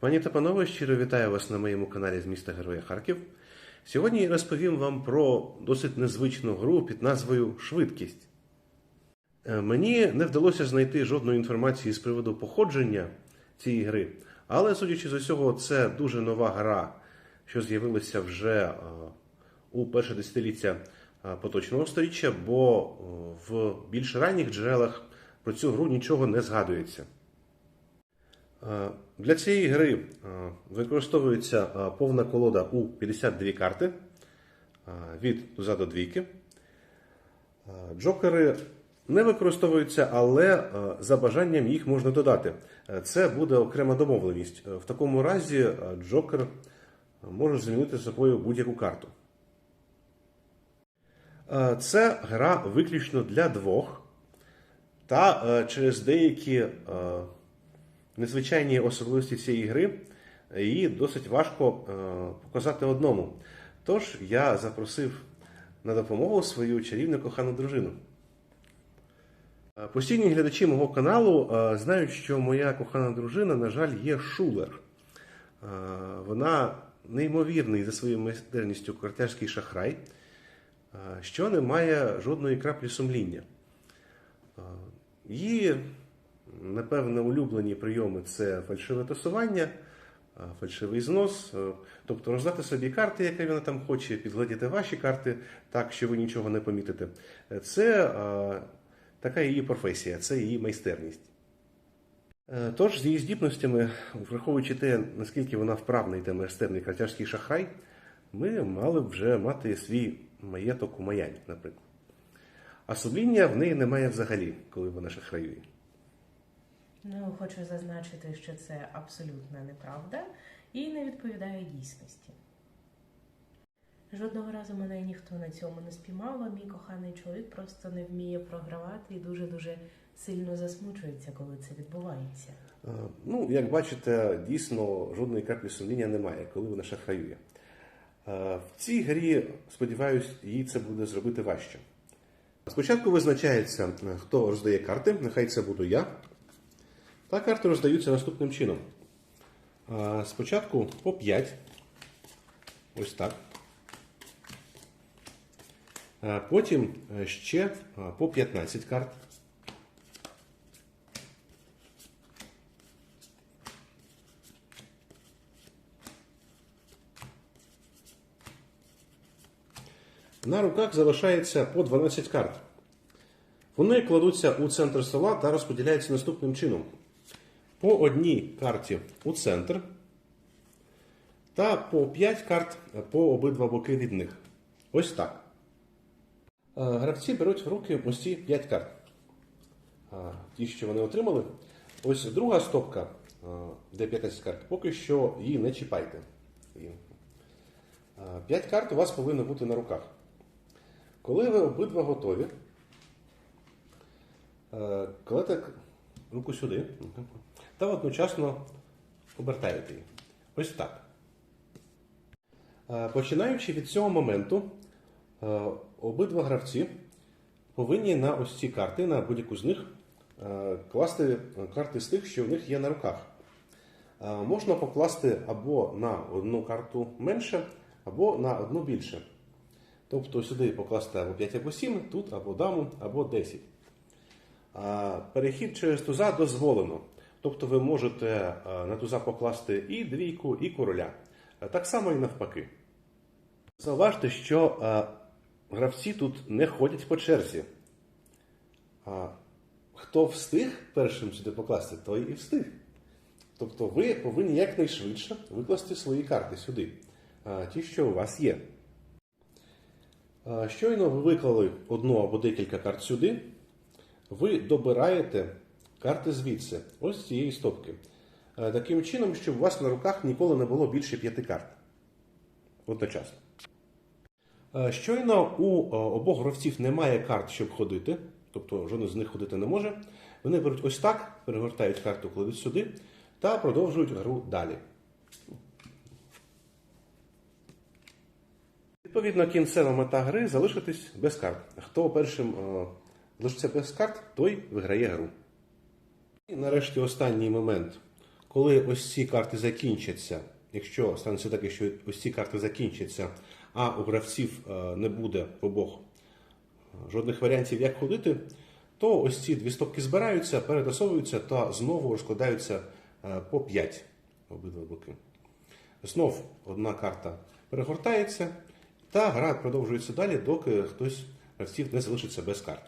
Пані та панове, щиро вітаю вас на моєму каналі з міста Героя Харків. Сьогодні розповім вам про досить незвичну гру під назвою Швидкість. Е, Мені не вдалося знайти жодної інформації з приводу походження цієї гри, але, судячи з усього, це дуже нова гра, що з'явилася вже е, у перше десятиліття е, поточного сторіччя, бо в більш ранніх джерелах про цю гру нічого не згадується. Е, Для цієї гри е, використовується е, повна колода у 52 карти від туза до двійки. Джокери не використовуються, але за бажанням їх можна додати. Це буде окрема домовленість. В такому разі Джокер може замінити собою будь-яку карту. Це гра виключно для двох. Та через деякі незвичайні особливості цієї гри її досить важко е, показати одному. Тож я запросив на допомогу свою чарівну кохану дружину. Е, Постійні глядачі мого каналу е, знають, що моя кохана дружина, на жаль, є шулер. Вона неймовірний за своєю майстерністю картярський шахрай, що не має жодної краплі сумління. Її, напевно, улюблені прийоми це фальшиве тасування, фальшивий знос, тобто роздати собі карти, які вона там хоче, підглядіти ваші карти так, що ви нічого не помітите. Е, Це така її професія, це її майстерність. Е, Тож, з її здібностями, враховуючи те, наскільки вона вправний та майстерний кратяжський шахрай, ми мали б вже мати свій маєток у Майамі, наприклад. А сумління в неї немає взагалі, коли вона шахраює. Ну, хочу зазначити, що це абсолютна неправда і не відповідає дійсності. Жодного разу мене ніхто на цьому не спіймав, а мій коханий чоловік просто не вміє програвати і дуже-дуже сильно засмучується, коли це відбувається. Е, Ну, як бачите, дійсно жодної краплі сумління немає, коли вона шахраює. Е, В цій грі, сподіваюсь, їй це буде зробити важче. Спочатку визначається, е, хто роздає карти, нехай це буду я. Та карти роздаються наступним чином. Спочатку по 5. Ось так. Потім е, ще е, по 15 карт. На руках залишається по 12 карт. Вони кладуться у центр стола та розподіляються наступним чином. По одній карті у центр та по 5 карт по обидва боки від них. Ось так. Е, Гравці беруть в руки ось ці 5 карт. Е, Ті, що вони отримали. Ось друга стопка, е, де 15 карт, поки що її не чіпайте. І, е, карт у вас повинно бути на руках. Коли ви обидва готові, кладете руку сюди та одночасно обертаєте її. Ось так. Е, Починаючи від цього моменту, е, обидва гравці повинні на ось ці карти, на будь-яку з них, е, класти карти з тих, що в них є на руках. Можна покласти або на одну карту менше, або на одну більше. Тобто сюди покласти або 5 або 7, тут або даму, або 10. Перехід через туза дозволено. Тобто ви можете е, на туза покласти і двійку, і короля. Е, Так само і навпаки. Зауважте, що е, гравці тут не ходять по черзі. Хто встиг першим сюди покласти, той і встиг. Тобто ви повинні якнайшвидше викласти свої карти сюди, ті, що у вас є. Щойно ви виклали одну або декілька карт сюди, ви добираєте карти звідси, ось з цієї стопки. Е, Таким чином, щоб у вас на руках ніколи не було більше п'яти карт. Одночасно. Е, Щойно у е, обох гравців немає карт, щоб ходити, тобто жоден з них ходити не може. Вони беруть ось так, перегортають карту, кладуть сюди та продовжують гру далі. Відповідно, кінцева мета гри залишитись без карт. Хто першим е, лишиться без карт, той виграє гру. І нарешті останній момент, коли ось ці карти закінчаться, якщо станеться так, що ось ці карти закінчаться, а у гравців е, не буде в обох жодних варіантів, як ходити, то ось ці дві стопки збираються, перетасовуються та знову розкладаються е, по 5 обидва боки. Знов одна карта перегортається, та гра продовжується далі, доки хтось гравців не залишиться без карт.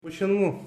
Почнемо.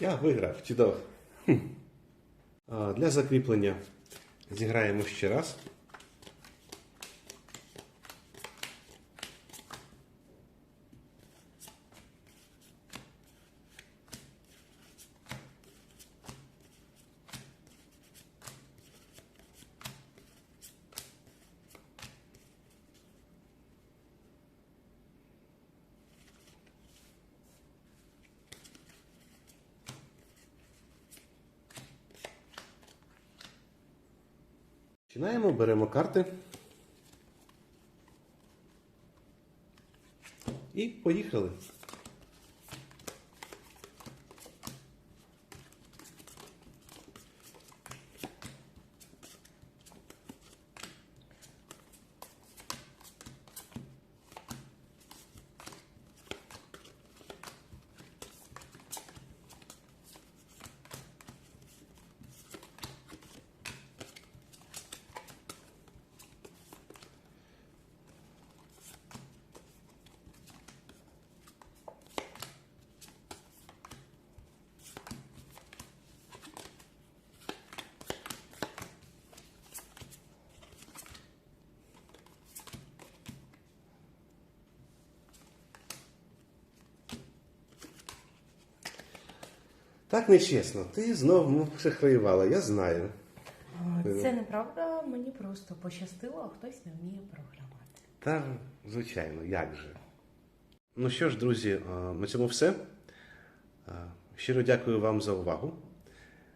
Я виграв, чудово. Для закріплення зіграємо ще раз. Починаємо, беремо карти. І поїхали. Так нечесно. Ти знов шахраювала, я знаю. Це неправда, мені просто пощастило, а хтось не вміє програвати. Та, звичайно, як же. Ну що ж, друзі, на цьому все. Щиро дякую вам за увагу.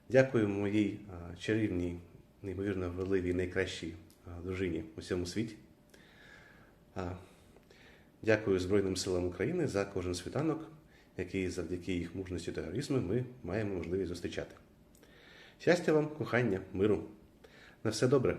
Дякую моїй чарівній, неймовірно вродливій, найкращій дружині у всьому світі. Дякую Збройним силам України за кожен світанок, який завдяки їх мужності та героїзму ми маємо можливість зустрічати. Щастя вам, кохання, миру. На все добре.